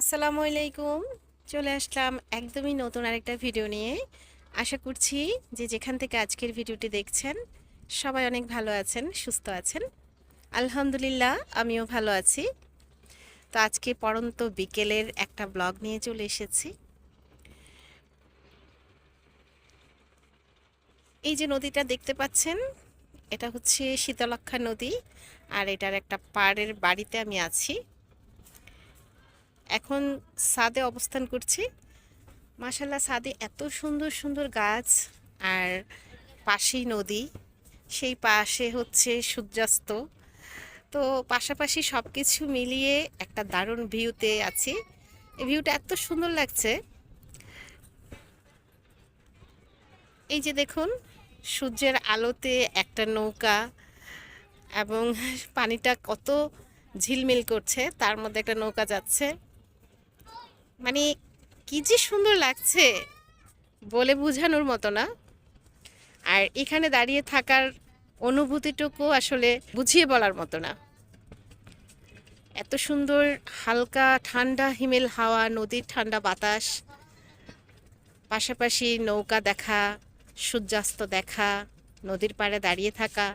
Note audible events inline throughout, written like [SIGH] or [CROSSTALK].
আসসালামু আলাইকুম। চলে আসলাম একদমই নতুন আরেকটা ভিডিও নিয়ে। আশা করছি যে যেখান থেকে আজকের ভিডিওটি দেখছেন, সবাই অনেক ভালো আছেন, সুস্থ আছেন। আলহামদুলিল্লাহ, আমিও ভালো আছি। তো আজকে পরন্ত বিকেলের একটা ব্লগ নিয়ে চলে এসেছি। এই যে নদীটা দেখতে পাচ্ছেন, এটা হচ্ছে শীতলক্ষা নদী, আর এটার একটা পাড়ের বাড়িতে আমি আছি। এখন সাদে অবস্থান করছি। মাসাল্লাহ সাদে এত সুন্দর সুন্দর গাছ আর পাশেই নদী। সেই পাশে হচ্ছে সূর্যাস্ত। তো পাশাপাশি সব কিছু মিলিয়ে একটা দারুণ ভিউতে আছি। এই ভিউটা এত সুন্দর লাগছে। এই যে দেখুন, সূর্যের আলোতে একটা নৌকা এবং পানিটা কত ঝিলমিল করছে, তার মধ্যে একটা নৌকা যাচ্ছে। মানে কি যে সুন্দর লাগছে বলে বোঝানোর মতো না। আর এখানে দাঁড়িয়ে থাকার অনুভূতিটুকু আসলে বুঝিয়ে বলার মতো না। এত সুন্দর হালকা ঠান্ডা হিমেল হাওয়া, নদীর ঠান্ডা বাতাস, পাশাপাশি নৌকা দেখা, সূর্যাস্ত দেখা, নদীর পাড়ে দাঁড়িয়ে থাকা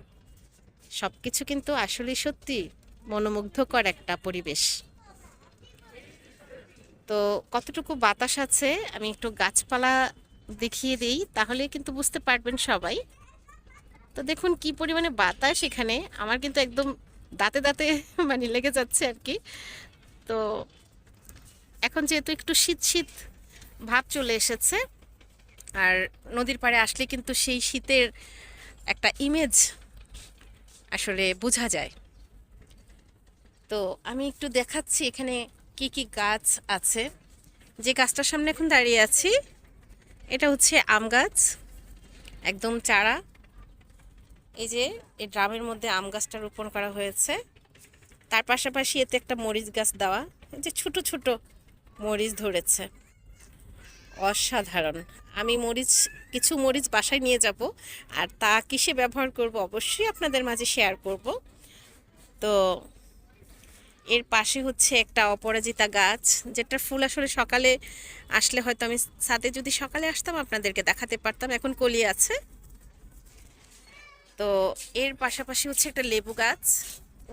সব কিছু কিন্তু আসলে সত্যি মনোমুগ্ধকর একটা পরিবেশ। তো কতটুকু বাতাস আছে, আমি একটু গাছপালা দেখিয়ে দিই, তাহলে কিন্তু বুঝতে পারবেন সবাই। তো দেখুন কি পরিমাণে বাতাস এখানে, আমার কিন্তু একদম দাঁতে দাঁতে [LAUGHS] মানে লেগে যাচ্ছে আর কি। তো এখন যেহেতু একটু শীত শীত ভাব চলে এসেছে, আর নদীর পাড়ে আসলে কিন্তু সেই শীতের একটা ইমেজ আসলে বোঝা যায়। তো আমি একটু দেখাচ্ছি এখানে কি কি গাছ আছে? যে গাছটার সামনে এখন দাঁড়িয়ে আছি, এটা হচ্ছে আম গাছ, একদম চারা। এই যে, এই ড্রামের মধ্যে আম গাছটা রোপণ করা হয়েছে। তার পাশাপাশি এতে একটা মরিচ গাছ দেওয়া। যে ছোট ছোট মরিচ ধরেছে। অসাধারণ। আমি মরিচ, কিছু মরিচ বাসায় নিয়ে যাব, আর তা কিসে ব্যবহার করব অবশ্যই আপনাদের মাঝে শেয়ার করব। তো এর পাশে হচ্ছে একটা অপরাজিতা গাছ, যেটার ফুল আসলে সকালে আসলে হয়তো আমি সাথে যদি সকালে আসতাম আপনাদেরকে দেখাতে পারতাম, এখন কলি আছে। তো এর পাশাপাশি হচ্ছে একটা লেবু গাছ।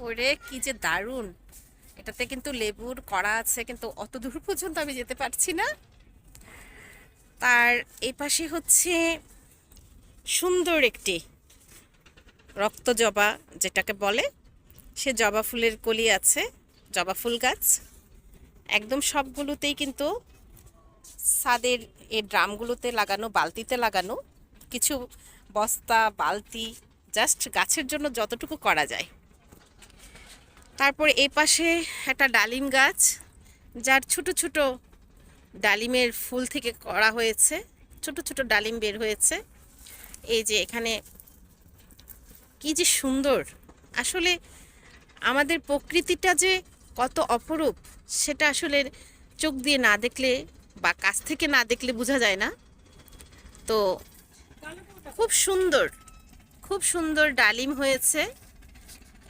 ওরে, কি যে দারুণ! এটাতে কিন্তু লেবুর কড়া আছে, কিন্তু অত দূর পর্যন্ত আমি যেতে পারছি না। তার এই পাশে হচ্ছে সুন্দর একটি রক্ত জবা, যেটাকে বলে, সে জবা ফুলের কলি আছে। জবা ফুল গাছ। একদম সবগুলোতেই কিন্তু ছাদের এ ড্রামগুলোতে লাগানো, বালতিতে লাগানো কিছু বস্তা, বালতি জাস্ট গাছের জন্য যতটুকু করা যায়। তারপর এই পাশে একটা ডালিম গাছ, যার ছোট ছোট ডালিমের ফুল থেকে করা হয়েছে, ছোট ছোট ডালিম বের হয়েছে। এই যে এখানে কি যে সুন্দর। আসলে আমাদের প্রকৃতিটা যে কত অপরূপ সেটা আসলে চোখ দিয়ে না দেখলে বা কাছ থেকে না দেখলে বোঝা যায় না। তো খুব সুন্দর খুব সুন্দর ডালিম হয়েছে।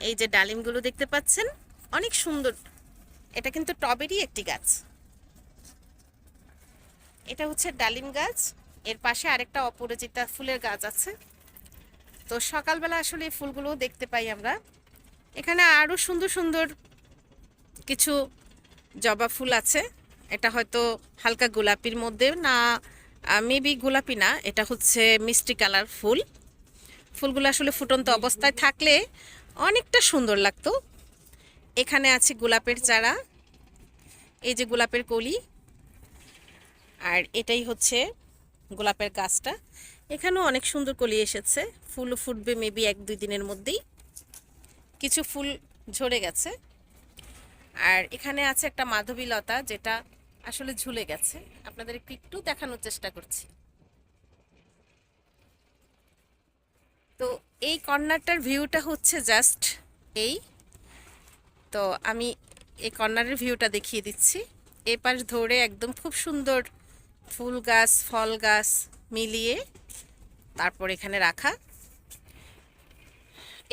এই যে ডালিমগুলো দেখতে পাচ্ছেন, অনেক সুন্দর। এটা কিন্তু টবেরই একটি গাছ। এটা হচ্ছে ডালিম গাছ। এর পাশে আরেকটা অপরাজিতা ফুলের গাছ আছে। তো সকালবেলা আসলে এই ফুলগুলো দেখতে পাই আমরা। এখানে আরও সুন্দর সুন্দর কিছু জবা ফুল আছে। এটা হয়তো হালকা গোলাপির মধ্যে না মেবি গোলাপি না এটা হচ্ছে মিষ্টি কালার ফুল। ফুলগুলো আসলে ফুটন্ত অবস্থায় থাকলে অনেকটা সুন্দর লাগতো। এখানে আছে গোলাপের চারা এই যে গোলাপের কলি আর এটাই হচ্ছে গোলাপের গাছটা। এখানেও অনেক সুন্দর কলি এসেছে ফুলও ফুটবে মেবি এক দুই দিনের মধ্যেই। কিছু ফুল ঝরে গেছে। আর এখানে আছে একটা মাধবী লতা যেটা আসলে ঝুলে গেছে। আপনাদের একটু দেখানোর চেষ্টা করছি। তো এই কর্নারটার ভিউটা হচ্ছে জাস্ট এই। তো আমি এই কর্নারের ভিউটা দেখিয়ে দিচ্ছি। এ পাশ ধরে একদম খুব সুন্দর ফুল গাছ, ফল গাছ মিলিয়ে তারপর এখানে রাখা।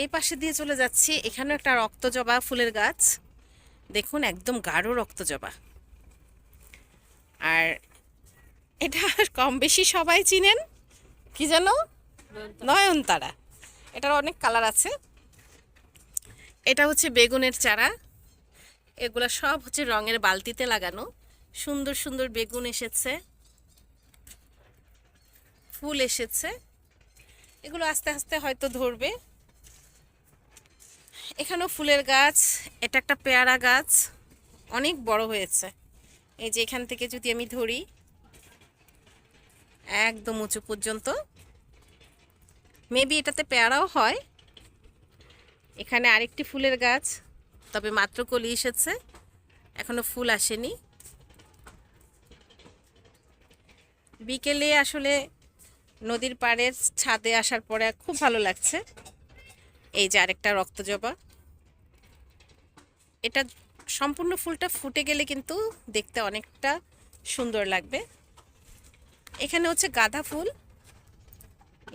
এই পাশে দিয়ে চলে যাচ্ছি। এখানেও একটা রক্তজবা ফুলের গাছ। দেখুন, একদম গাঢ় রক্তজবা আর এটা কম বেশি সবাই চিনেন? কি যেন নয়নতারা। এটার অনেক কালার আছে। এটা হচ্ছে বেগুনের চারা। এগুলা সব হচ্ছে রঙের বালতিতে লাগানো। সুন্দর সুন্দর বেগুন এসেছে। ফুল এসেছে। এগুলো আস্তে আস্তে হয়তো ধরবে। এখানেও ফুলের গাছ, এটা একটা পেয়ারা গাছ, অনেক বড় হয়েছে। এই যে এখান থেকে যদি আমি ধরি, একদম উঁচু পর্যন্ত। মেবি এটাতে পেয়ারাও হয়। এখানে আরেকটি ফুলের গাছ, তবে মাত্র কলি এসেছে। এখনও ফুল আসেনি। বিকেলে আসলে নদীর পাড়ের ছাদে আসার পরে খুব ভালো লাগছে। এই যে আরেকটা রক্তজবা। এটা সম্পূর্ণ ফুলটা ফুটে গেলে কিন্তু দেখতে অনেকটা সুন্দর লাগবে। এখানে হচ্ছে গাঁদা ফুল।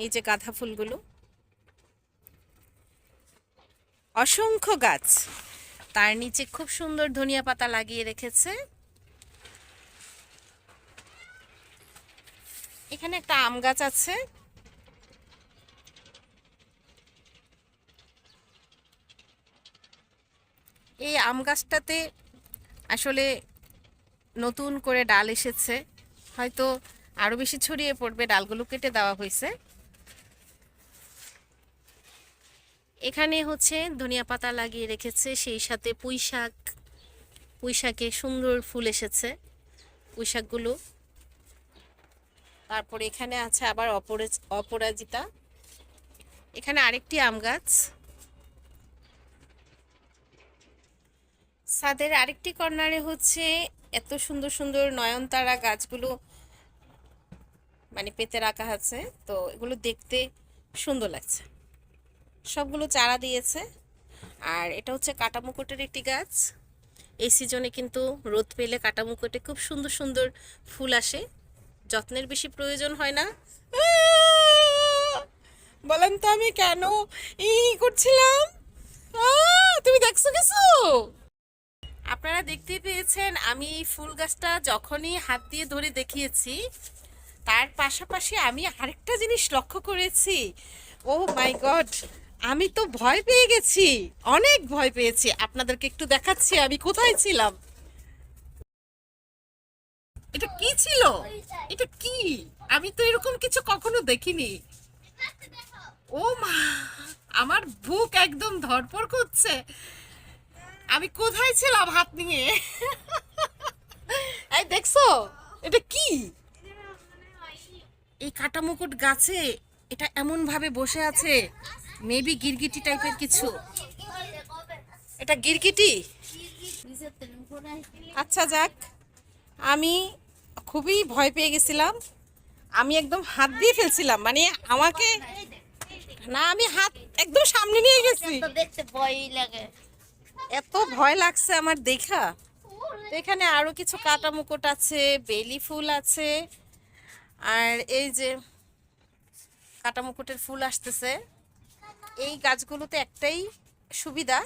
এই যে গাঁদা ফুলগুলো। অসংখ্য গাছ। তার নিচে খুব সুন্দর ধনিয়া পাতা লাগিয়ে রেখেছে। এখানে একটা আম গাছ আছে। এই আম গাছটাতে আসলে নতুন করে ডাল এসেছে। হয়তো আরও বেশি ছড়িয়ে পড়বে, ডালগুলো কেটে দেওয়া হয়েছে। এখানে হচ্ছে ধনিয়া পাতা লাগিয়ে রেখেছে, সেই সাথে পুঁই শাক। পুঁই শাকে সুন্দর ফুল এসেছে, পুঁই শাকগুলো। তারপরে এখানে আছে আবার অপরে অপরাজিতা। এখানে আরেকটি আম গাছ। ছাদের আরেকটি কর্নারে হচ্ছে এত সুন্দর সুন্দর নয়নতারা গাছগুলো মানে পেতে রাখা আছে। তো এগুলো দেখতে সুন্দর লাগছে। সবগুলো চারা দিয়েছে। আর এটা হচ্ছে কাটামুকুটের একটি গাছ। এই সিজনে কিন্তু রোদ পেলে কাটামুকুটে খুব সুন্দর সুন্দর ফুল আসে। যত্নের বেশি প্রয়োজন হয় না। বলেন তো আমি কেন ই করছিলাম? তুমি দেখছ কিছু? আপনারা দেখতে পেয়েছেন, আমি ফুল গাছটা যখনই হাত দিয়ে ধরে দেখিয়েছি, তার পাশাপাশি আমি আরেকটা জিনিস লক্ষ্য করেছি। ও মাই গড, আমি তো ভয় পেয়ে গেছি, অনেক ভয় পেয়েছি। আপনাদেরকে একটু দেখাচ্ছি, আমি কোথায় ছিলাম? এটা কি ছিল? এটা কি? আমি তো এরকম কিছু কখনো দেখিনি। ও মা, আমার বুক একদম ধরপড় করছে। আমি কোথায় ছিলাম হাত নিয়ে? এই দেখছ? এটা কি? এই কাটা মুকুট গাছে এটা এমন ভাবে বসে আছে মেবি গিরগিটি টাইপের কিছু। এটা গিরগিটি? আচ্ছা যাক, আমি খুবই ভয় পেয়ে গেছিলাম। আমি একদম হাত দিয়ে ফেলছিলাম মানে আমাকে না, আমি হাত একদম সামনে নিয়ে গেছি। দেখতে ভয়ই লাগে। এত ভয় লাগছে আমার দেখা। এখানে আরও কিছু কাটা মুকুট আছে, বেলি ফুল আছে, আর এই যে কাটা মুকুটের ফুল আসতেছে। এই গাছগুলোতে একটাই সুবিধা,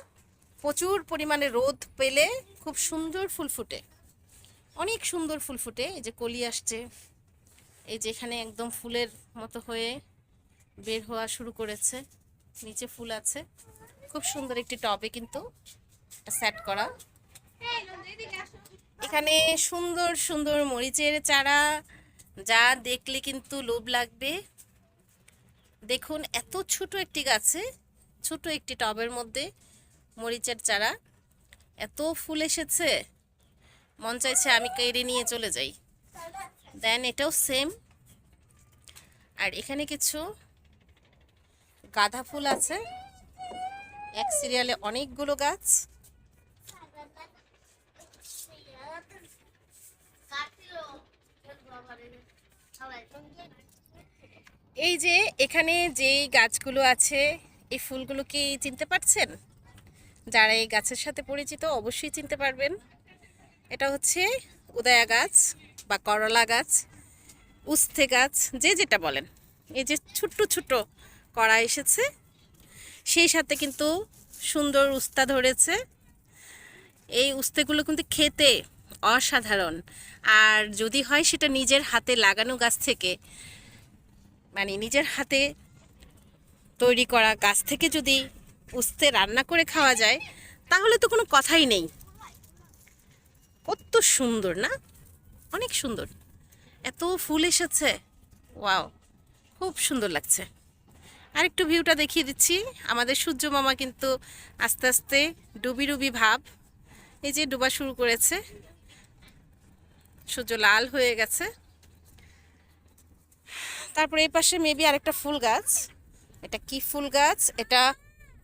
প্রচুর পরিমাণে রোদ পেলে খুব সুন্দর ফুল ফুটে। অনেক সুন্দর ফুল ফুটে, এই যে কলি আসছে। এই যে এখানে একদম ফুলের মতো হয়ে বের হওয়া শুরু করেছে। নিচে ফুল আছে। খুব সুন্দর একটি টবে কিন্তু সেট করা। এখানে সুন্দর সুন্দর মরিচের চারা, যা দেখলে কিন্তু লোভ লাগবে। দেখুন, এত ছোট একটি গাছে, ছোট একটি টবের মধ্যে মরিচের চারা। এত ফুল এসেছে। মন চাইছে আমি কেড়ে নিয়ে চলে যাই। দেন এটাও সেম আর এখানে কিছু গাঁদা ফুল আছে। এক সিরিয়ালে অনেকগুলো গাছ। এই যে এখানে যেই গাছগুলো আছে, এই ফুলগুলো কি চিনতে পারছেন? যারা এই গাছের সাথে পরিচিত অবশ্যই চিনতে পারবেন। এটা হচ্ছে উদয়া গাছ বা করলা গাছ উস্তে গাছ, যে যেটা বলেন। এই যে ছোট্ট ছোট্ট কড়া এসেছে। সেই সাথে কিন্তু সুন্দর উস্তা ধরেছে। এই উস্তেগুলো কিন্তু খেতে অসাধারণ। আর যদি হয় সেটা নিজের হাতে লাগানো গাছ থেকে মানে নিজের হাতে তৈরি করা গাছ থেকে যদি উস্তে রান্না করে খাওয়া যায়, তাহলে তো কোনো কথাই নেই। কত সুন্দর, না? অনেক সুন্দর। এত ফুল এসেছে। ওয়াও, খুব সুন্দর লাগছে। আর একটু ভিউটা দেখিয়ে দিচ্ছি। আমাদের সূর্য মামা কিন্তু আস্তে আস্তে ডুবি ডুবি ভাব, এই যে ডুবা শুরু করেছে। সূর্য লাল হয়ে গেছে। তারপরে এই পাশে মেবি আরেকটা ফুল গাছ। এটা কি ফুল গাছ? এটা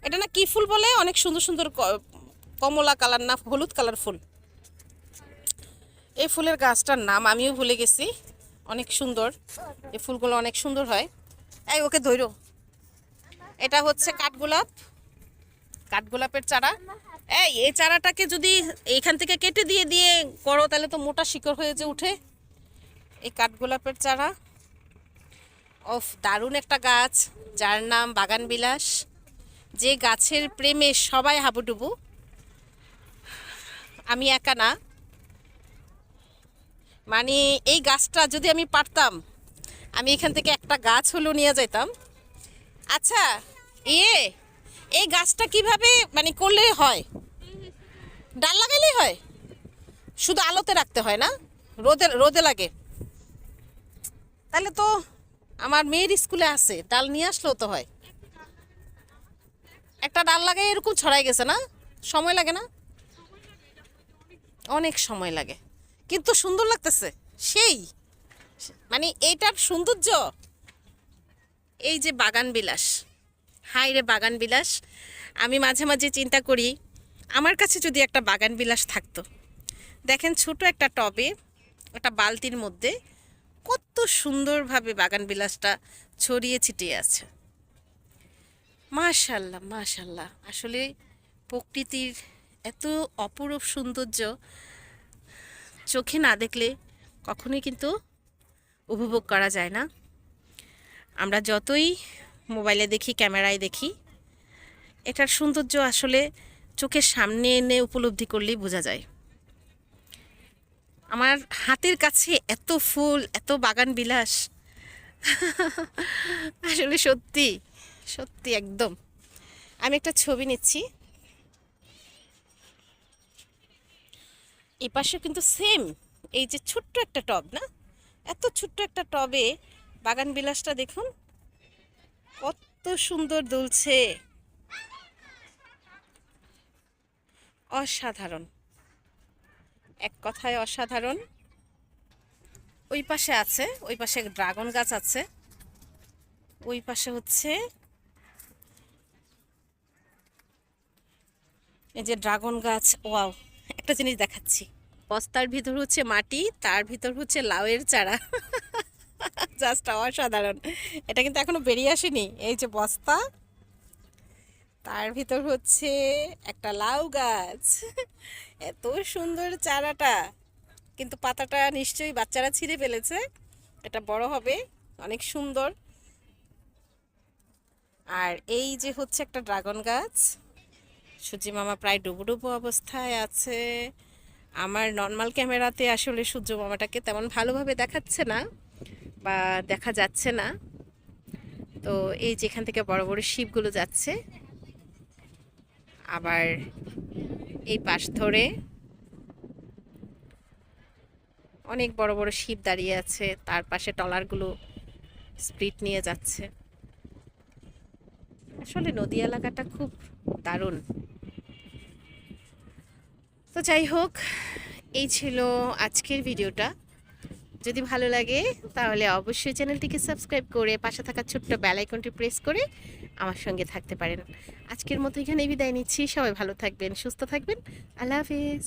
এটা না কি ফুল বলে? অনেক সুন্দর সুন্দর কমলা কালার না, হলুদ কালার ফুল। এই ফুলের গাছটার নাম আমিও ভুলে গেছি। অনেক সুন্দর। এই ফুলগুলো অনেক সুন্দর হয়। এই ওকে ধৈর্য এটা হচ্ছে কাঠগোলাপ। কাঠগোলাপের চারা? এই এই চারাটাকে যদি এখান থেকে কেটে দিয়ে দিয়ে করো, তাহলে তো মোটা শিকড় হয়ে যে উঠে এই কাঠগোলাপের চারা। অফ দারুণ একটা গাছ, যার নাম বাগান বিলাস। যে গাছের প্রেমে সবাই হাবুডুবু। আমি একা না। মানে এই গাছটা যদি আমি পারতাম, আমি এখান থেকে একটা গাছ হলেও নিয়ে যাইতাম। আচ্ছা ইয়ে এই গাছটা কীভাবে মানে করলে হয়? ডাল লাগাইলেই হয়? শুধু আলোতে রাখতে হয় না? রোদে রোদে লাগে। তাহলে তো আমার মেয়ের স্কুলে আছে, ডাল নিয়ে আসলেও তো হয়। একটা ডাল লাগাই এরকম ছড়াই গেছে না? সময় লাগে না? অনেক সময় লাগে। কিন্তু সুন্দর লাগতেছে। সেই। মানে এইটার সৌন্দর্য। এই যে বাগান বিলাস। হাই রে বাগান বিলাস আমি মাঝে মাঝে চিন্তা করি, আমার কাছে যদি একটা বাগান বিলাস থাকতো। দেখেন ছোট একটা টবে একটা বালতির মধ্যে কত সুন্দরভাবে বাগান বিলাসটা ছড়িয়ে ছিটিয়ে আছে। মাশাল্লাহ মাশাল্লাহ। আসলে প্রকৃতির এত অপরূপ সৌন্দর্য চোখে না দেখলে কখনোই কিন্তু উপভোগ করা যায় না। আমরা যতই মোবাইলে দেখি, ক্যামেরায় দেখি। এটার সৌন্দর্য আসলে চোখের সামনে এনে উপলব্ধি করলেই বোঝা যায়। আমার হাতের কাছে এত ফুল, এত বাগান বিলাস। আসলে সত্যি সত্যি একদম। আমি একটা ছবি নিচ্ছি। এই পাশে কিন্তু সেম এই যে ছোট্ট একটা টব না? এত ছোট্ট একটা টবে বাগান বিলাসটা দেখুন কত সুন্দর দুলছে। অসাধারণ। এক কথায় অসাধারণ। ওই পাশে আছে, ওই পাশে ড্রাগন গাছ আছে। ওই পাশে হচ্ছে এই যে ড্রাগন গাছ, ওয়াও, একটা জিনিস দেখাচ্ছি। বস্তার ভিতর হচ্ছে মাটি, তার ভিতর হচ্ছে লাউয়ের চারা। [LAUGHS] [LAUGHS] জাস্ট অসাধারণ। এটা কিন্তু এখনও বেরিয়ে আসেনি। এই যে বস্তা, তার ভিতর হচ্ছে একটা লাউ গাছ। [LAUGHS] এত সুন্দর চারাটা। কিন্তু পাতাটা নিশ্চয়ই বাচ্চারা ছিঁড়ে ফেলেছে। এটা বড় হবে, অনেক সুন্দর। আর এই যে হচ্ছে একটা ড্রাগন গাছ। সূর্য মামা প্রায় ডুবো ডুবো অবস্থায় আছে। আমার নর্মাল ক্যামেরাতে আসলে সূর্য মামাটাকে তেমন ভালোভাবে দেখাচ্ছে না। বা দেখা যাচ্ছে না। তো এই যেখান থেকে বড় বড় শিপগুলো যাচ্ছে, আবার এই পাশ ধরে অনেক বড় বড় শিপ দাঁড়িয়ে আছে, তার পাশে টলারগুলো স্প্রিট নিয়ে যাচ্ছে। আসলে নদী এলাকাটা খুব দারুণ। তো যাই হোক, এই ছিল আজকের ভিডিওটা। যদি ভালো লাগে, তাহলে অবশ্যই চ্যানেলটিকে সাবস্ক্রাইব করে পাশে থাকা ছোট্ট বেল আইকনটি প্রেস করে আমার সঙ্গে থাকতে পারেন। আজকের মতো এখানে বিদায় নিচ্ছি। সবাই ভালো থাকবেন, সুস্থ থাকবেন। আল্লাহ হাফিজ।